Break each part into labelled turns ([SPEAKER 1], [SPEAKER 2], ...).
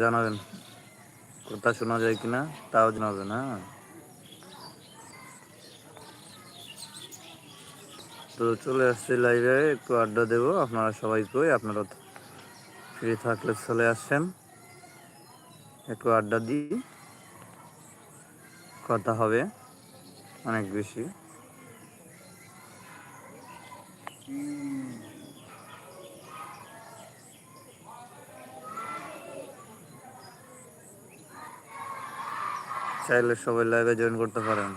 [SPEAKER 1] জানাবেন। কথা শোনা যায় কিনা, তাও জানাবেন হ্যাঁ। তো চলে আসছি লাইভে একটু আড্ডা দেবো আপনারা সবাই কই আপনারা ফ্রি থাকলে চলে আসছেন একটু আড্ডা দিই, কথা হবে, অনেক বেশি। চাইলে সবাই লাইভে জয়েন করতে পারেন।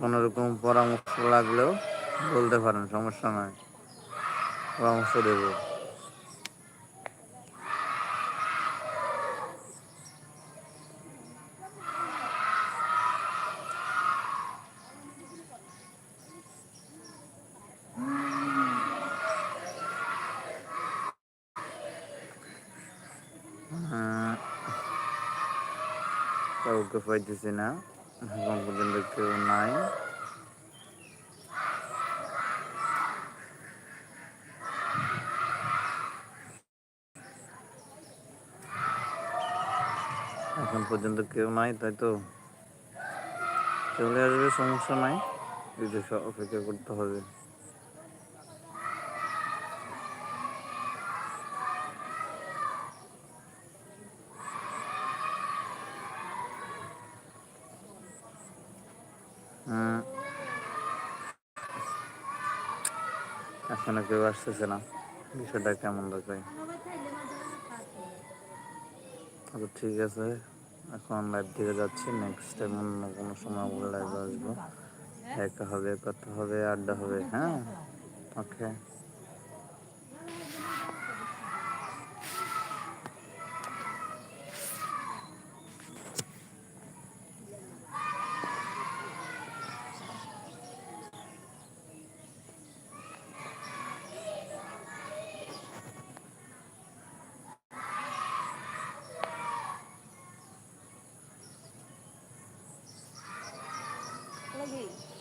[SPEAKER 1] কোনোরকম পরামর্শ লাগলেও বলতে পারেন, সমস্যা নাই। পরামর্শ দেব। কাউকে পাইতেছি না। এখন পর্যন্ত কেউ নাই। এখন পর্যন্ত কেউ নাই, তাই তো? চলে আসবে, সমস্যা নাই। অপেক্ষা করতে হবে। এখনও কেউ আসতেছে না। বিষয়টা কেমন দেখায় আচ্ছা ঠিক আছে। এখন লাইভ দিকে যাচ্ছি। নেক্সট টাইম অন্য কোনো সময় বলে লাইভে আসব। একা হবে কথা হবে, আড্ডা হবে হ্যাঁ? ওকে Amém.